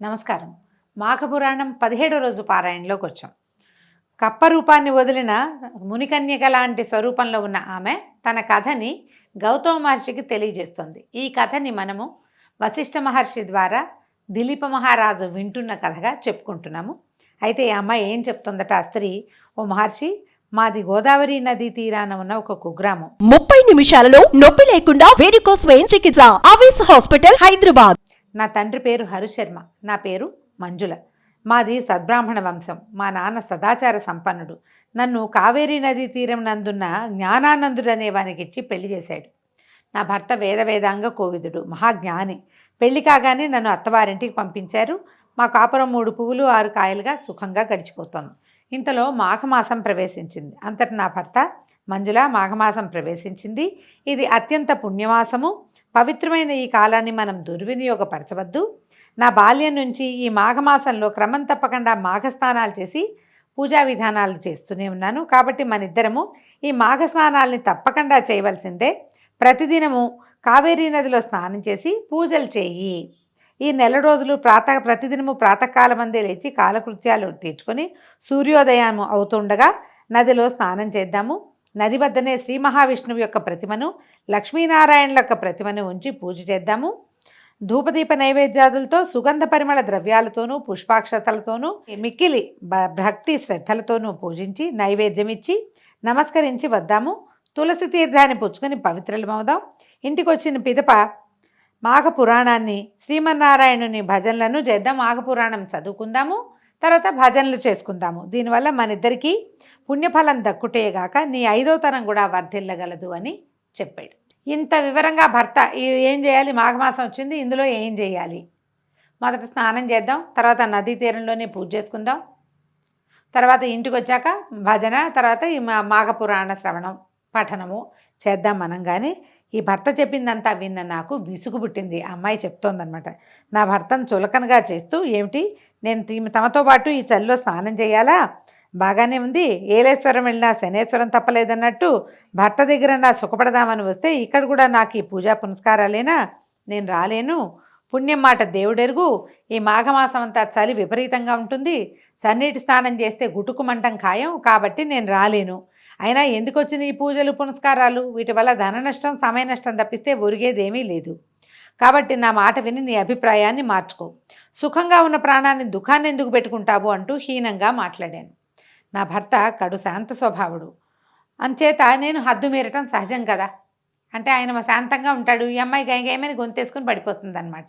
నమస్కారం. మాఘపురాణం పదిహేడో రోజు పారాయణలోకి వచ్చాం. కప్ప రూపాన్ని వదిలిన మునికన్యక లాంటి స్వరూపంలో ఉన్న ఆమె తన కథని గౌతమ మహర్షికి తెలియజేస్తుంది. ఈ కథని మనము వశిష్ఠ మహర్షి ద్వారా దిలీప మహారాజు వింటున్న కథగా చెప్పుకుంటున్నాము. అయితే ఈ అమ్మాయి ఏం చెప్తుందట ఆ స్త్రీ ఓ మహర్షి మాది గోదావరి నదీ తీరాన ఉన్న ఒక కుగ్రామం. ముప్పై నిమిషాలలో నొప్పి లేకుండా వేడికోస్ స్వయం చికిత్స ఆవేశ హాస్పిటల్ హైదరాబాద్. నా తండ్రి పేరు హరిశర్మ నా పేరు మంజుల. మాది సద్బ్రాహ్మణ వంశం. మా నాన్న సదాచార సంపన్నుడు. నన్ను కావేరీ నదీ తీరం నందున్న జ్ఞానానందుడు అనే వానికి ఇచ్చి పెళ్ళి చేశాడు. నా భర్త వేద వేదాంగ కోవిదుడు మహాజ్ఞాని. పెళ్ళి కాగానే నన్ను అత్తవారింటికి పంపించారు. మా కాపురం మూడు పువ్వులు ఆరు కాయలుగా సుఖంగా గడిచిపోతోంది. ఇంతలో మాఘమాసం ప్రవేశించింది. అంతటి నా భర్త మంజుల మాఘమాసం ప్రవేశించింది. ఇది అత్యంత పుణ్యమాసము. పవిత్రమైన ఈ కాలాన్ని మనం దుర్వినియోగపరచవద్దు. నా బాల్యం నుంచి ఈ మాఘమాసంలో క్రమం తప్పకుండా మాఘస్నానాలు చేసి పూజా విధానాలు చేస్తూనే ఉన్నాను. కాబట్టి మన ఇద్దరము ఈ మాఘ స్నానాల్ని తప్పకుండా చేయవలసిందే. ప్రతిదినము కావేరీ నదిలో స్నానం చేసి పూజలు చేయి. ఈ నెల రోజులు ప్రాత ప్రతిదినము ప్రాతకాలమందే లేచి కాలకృత్యాలు తీర్చుకొని సూర్యోదయం అవుతుండగా నదిలో స్నానం చేద్దాము. నది వద్దనే శ్రీ మహావిష్ణువు యొక్క ప్రతిమను లక్ష్మీనారాయణుల యొక్క ప్రతిమను ఉంచి పూజ చేద్దాము. ధూపదీప నైవేద్యాదులతో సుగంధ పరిమళ ద్రవ్యాలతోనూ పుష్పాక్షతలతోనూ మిక్కిలి భ- భక్తి శ్రద్ధలతోనూ పూజించి నైవేద్యం ఇచ్చి నమస్కరించి వద్దాము. తులసి తీర్థాన్ని పుచ్చుకొని పవిత్రలమవుదాం. ఇంటికి ఇంటికొచ్చిన పిదప మాఘ పురాణాన్ని శ్రీమన్నారాయణుని భజనలను చేద్దాం. మాఘ పురాణం చదువుకుందాము. తర్వాత భజనలు చేసుకుందాము. దీనివల్ల మనిద్దరికీ పుణ్యఫలం దక్కుటేగాక నీ ఐదో తరం కూడా వర్ధిల్లగలదు అని చెప్పాడు. ఇంత వివరంగా భర్త ఏం చేయాలి? మాఘమాసం వచ్చింది ఇందులో ఏం చేయాలి? మొదట స్నానం చేద్దాం తర్వాత నదీ తీరంలోనే పూజ చేసుకుందాం తర్వాత ఇంటికి వచ్చాక భజన తర్వాత ఈ మా మాఘ పురాణ శ్రవణం పఠనము చేద్దాం మనం కానీ ఈ భర్త చెప్పిందంతా విన్న నాకు విసుగు పుట్టింది. ఆ అమ్మాయి చెప్తోందనమాట నా భర్తను చులకనగా చేస్తూ ఏమిటి? నేను తమతో పాటు ఈ చలిలో స్నానం చేయాలా? బాగానే ఉంది. ఏలేశ్వరం వెళ్ళినా శనేశ్వరం తప్పలేదన్నట్టు భర్త దగ్గర నా సుఖపడదామని వస్తే ఇక్కడ కూడా నాకు ఈ పూజా పునస్కారాలేనా? నేను రాలేను. పుణ్యం మాట దేవుడెరుగు. ఈ మాఘమాసం అంతా చలి విపరీతంగా ఉంటుంది. సన్నీటి స్నానం చేస్తే గుటుకుమంటం ఖాయం కాబట్టి నేను రాలేను. అయినా ఎందుకు వచ్చిన ఈ పూజలు పునస్కారాలు? వీటి వల్ల ధన నష్టం సమయ నష్టం తప్పిస్తే ఒరిగేదేమీ లేదు. కాబట్టి నా మాట విని నీ అభిప్రాయాన్ని మార్చుకో. సుఖంగా ఉన్న ప్రాణాన్ని దుఃఖాన్ని ఎందుకు పెట్టుకుంటావు అంటూ హీనంగా మాట్లాడాను. నా భర్త కడు శాంత స్వభావుడు. అంచేత నేను హద్దు మీరటం సహజం కదా? అంటే ఆయన శాంతంగా ఉంటాడు ఈ అమ్మాయి గైగేమని గొంతేసుకుని పడిపోతుందన్నమాట.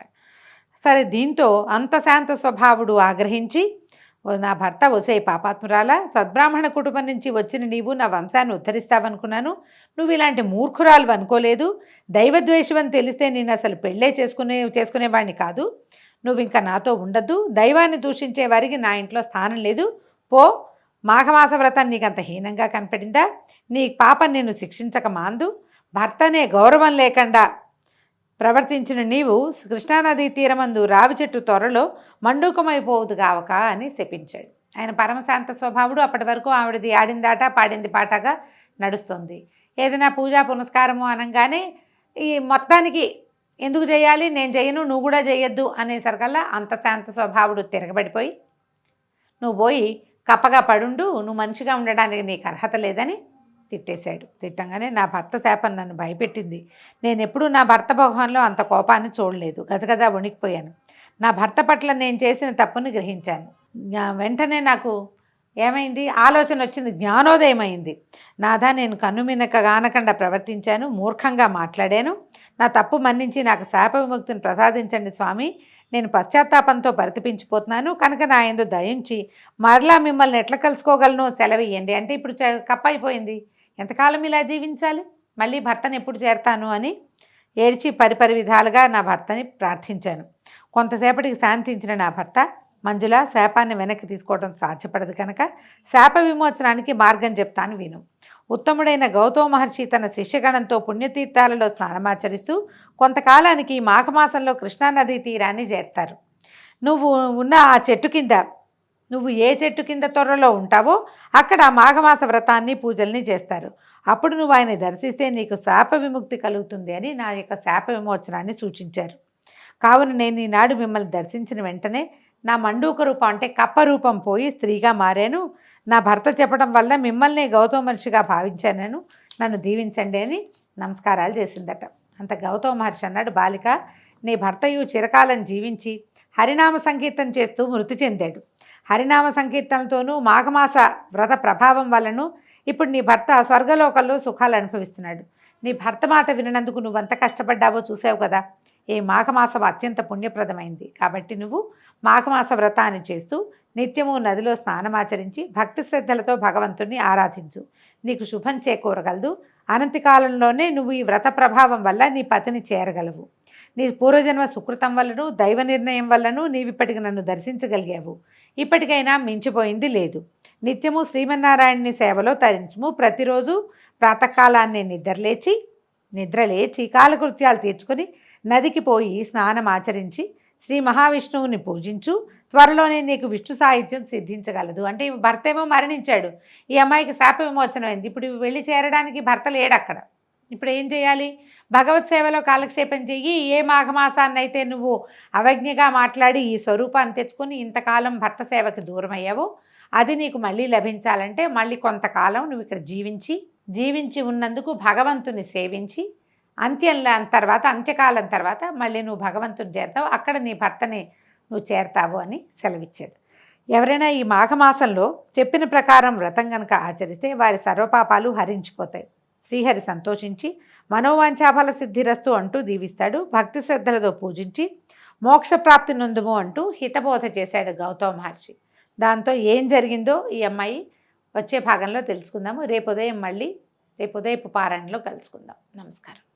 సరే దీంతో అంత శాంత స్వభావుడు ఆగ్రహించి నా భర్త ఒసే పాపాత్మురాల సద్బ్రాహ్మణ కుటుంబం నుంచి వచ్చిన నీవు నా వంశాన్ని ఉద్ధరిస్తావనుకున్నాను. నువ్వు ఇలాంటి మూర్ఖురాలు అనుకోలేదు. దైవద్వేషం అని తెలిస్తే నేను అసలు పెళ్ళే చేసుకునే చేసుకునేవాడిని కాదు. నువ్వు ఇంకా నాతో ఉండద్దు. దైవాన్ని దూషించే వారికి నా ఇంట్లో స్థానం లేదు. పో మాఘమాస వ్రతం నీకు అంత హీనంగా కనపడిందా? నీ పాపం నిన్ను శిక్షించక మాందు. భర్తనే గౌరవం లేకుండా ప్రవర్తించిన నీవు కృష్ణానదీ తీరమందు రావి చెట్టు త్వరలో మండూకమైపోవద్దు కావక అని శపించాడు. ఆయన పరమశాంత స్వభావుడు అప్పటి వరకు ఆవిడది ఆడిందాట పాడింది పాటగా నడుస్తుంది. ఏదైనా పూజా పునస్కారము అనగానే ఈ మొత్తానికి ఎందుకు చేయాలి? నేను చేయను నువ్వు కూడా చేయొద్దు అనేసరికల్లా అంత శాంత స్వభావుడు తిరగబడిపోయి నువ్వు పోయి కప్పగా పడుండు నువ్వు మంచిగా ఉండడానికి నీకు అర్హత లేదని తిట్టేశాడు. తిట్టంగానే నా భర్త శాపం నన్ను భయపెట్టింది. నేను ఎప్పుడూ నా భర్త భగవాన్లో అంత కోపాన్ని చూడలేదు. గజగజ వణికిపోయాను. నా భర్త పట్ల నేను చేసిన తప్పుని గ్రహించాను. వెంటనే నాకు ఏమైంది? ఆలోచన వచ్చింది. జ్ఞానోదయం అయింది. నాదా నేను కన్నుమినక గానకుండా ప్రవర్తించాను. మూర్ఖంగా మాట్లాడాను. నా తప్పు మన్నించి నాకు శాప విముక్తిని ప్రసాదించండి స్వామి. నేను పశ్చాత్తాపంతో పరితపించిపోతున్నాను. కనుక నా ఎందు దయించి మరలా మిమ్మల్ని ఎట్లా కలుసుకోగలను సెలవియండి అంటే ఇప్పుడు చ- అయిపోయింది ఎంతకాలం ఇలా జీవించాలి? మళ్ళీ భర్తను ఎప్పుడు చేరతాను అని ఏడ్చి పరిపరి విధాలుగా నా భర్తని ప్రార్థించాను. కొంతసేపటికి శాంతించిన నా భర్త మంజుల శాపాన్ని వెనక్కి తీసుకోవడం సాధ్యపడదు కనుక శాప విమోచనానికి మార్గం చెప్తాను విను. ఉత్తముడైన గౌతమ మహర్షి తన శిష్యగణంతో పుణ్యతీర్థాలలో స్నానమాచరిస్తూ కొంతకాలానికి మాఘమాసంలో కృష్ణానదీ తీరాన్ని చేరుతారు. నువ్వు ఉన్న ఆ చెట్టు కింద నువ్వు ఏ చెట్టు కింద త్వరలో ఉంటావో అక్కడ మాఘమాస వ్రతాన్ని పూజల్ని చేస్తారు. అప్పుడు నువ్వు ఆయన దర్శిస్తే నీకు శాప విముక్తి కలుగుతుంది అని నా యొక్క శాప విమోచనాన్ని సూచించారు. కావున నేను ఈనాడు మిమ్మల్ని దర్శించిన వెంటనే నా మండూక రూపం అంటే కప్ప రూపం పోయి స్త్రీగా మారాను. నా భర్త చెప్పడం వల్ల మిమ్మల్ని గౌతమ మహర్షిగా భావించాను నన్ను దీవించండి అని నమస్కారాలు చేసిందట. అంత గౌతమ మహర్షి అన్నాడు బాలిక నీ భర్తయు చిరకాలం జీవించి హరినామ సంకీర్తన చేస్తూ మృతి చెందాడు. హరినామ సంకీర్తనలతోనూ మాఘమాస వ్రత ప్రభావం వలను ఇప్పుడు నీ భర్త స్వర్గలోకంలో సుఖాలు అనుభవిస్తున్నాడు. నీ భర్త మాట వినందుకు నువ్వంత కష్టపడ్డావో చూసావు కదా. ఈ మాఘమాసం అత్యంత పుణ్యప్రదమైంది. కాబట్టి నువ్వు మాఘమాస వ్రతాన్ని చేస్తూ నిత్యము నదిలో స్నానమాచరించి భక్తి శ్రద్ధలతో భగవంతుణ్ణి ఆరాధించు. నీకు శుభం చేకూరగలదు. అనంతకాలంలోనే నువ్వు ఈ వ్రత ప్రభావం వల్ల నీ పతిని చేరగలవు. నీ పూర్వజన్మ సుకృతం వల్లను దైవ నిర్ణయం వల్లను నీవిప్పటికి నన్ను దర్శించగలిగావు. ఇప్పటికైనా మించిపోయింది లేదు. నిత్యము శ్రీమన్నారాయణని సేవలో తరించుము. ప్రతిరోజు ప్రాతకాలాన్ని నిద్రలేచి నిద్రలేచి కాలకృత్యాలు తీర్చుకొని నదికి పోయి స్నానం ఆచరించి శ్రీ మహావిష్ణువుని పూజించు. త్వరలోనే నీకు విష్ణు సాహిత్యం సిద్ధించగలదు. అంటే భర్త ఏమో మరణించాడు. ఈ అమ్మాయికి శాప విమోచనం అయింది. ఇప్పుడు వెళ్ళి చేరడానికి భర్త లేడు అక్కడ. ఇప్పుడు ఏం చేయాలి? భగవత్ సేవలో కాలక్షేపం చెయ్యి. ఏ మాఘమాసాన్ని అయితే నువ్వు అవజ్ఞగా మాట్లాడి ఈ స్వరూపాన్ని తెచ్చుకొని ఇంతకాలం భర్త సేవకు దూరం అయ్యావో అది నీకు మళ్ళీ లభించాలంటే మళ్ళీ కొంతకాలం నువ్వు ఇక్కడ జీవించి జీవించి ఉన్నందుకు భగవంతుని సేవించి అంత్యంలో తర్వాత అంత్యకాలం తర్వాత మళ్ళీ నువ్వు భగవంతుని చేరుతావు. అక్కడ నీ భర్తని నువ్వు చేరతావు అని సెలవిచ్చాడు ఎవరైనా ఈ మాఘమాసంలో చెప్పిన ప్రకారం వ్రతం కనుక ఆచరిస్తే వారి సర్వపాపాలు హరించిపోతాయి. శ్రీహరి సంతోషించి మనోవాంఛాఫల సిద్ధిరస్తు అంటూ దీవిస్తాడు. భక్తి శ్రద్ధలతో పూజించి మోక్షప్రాప్తి నొందుము అంటూ హితబోధ చేశాడు గౌతమ మహర్షి. దాంతో ఏం జరిగిందో ఈ అమ్మాయి వచ్చే భాగంలో తెలుసుకుందాము. రేపు ఉదయం మళ్ళీ రేపు ఉదయపు పారాయణలో కలుసుకుందాం. నమస్కారం.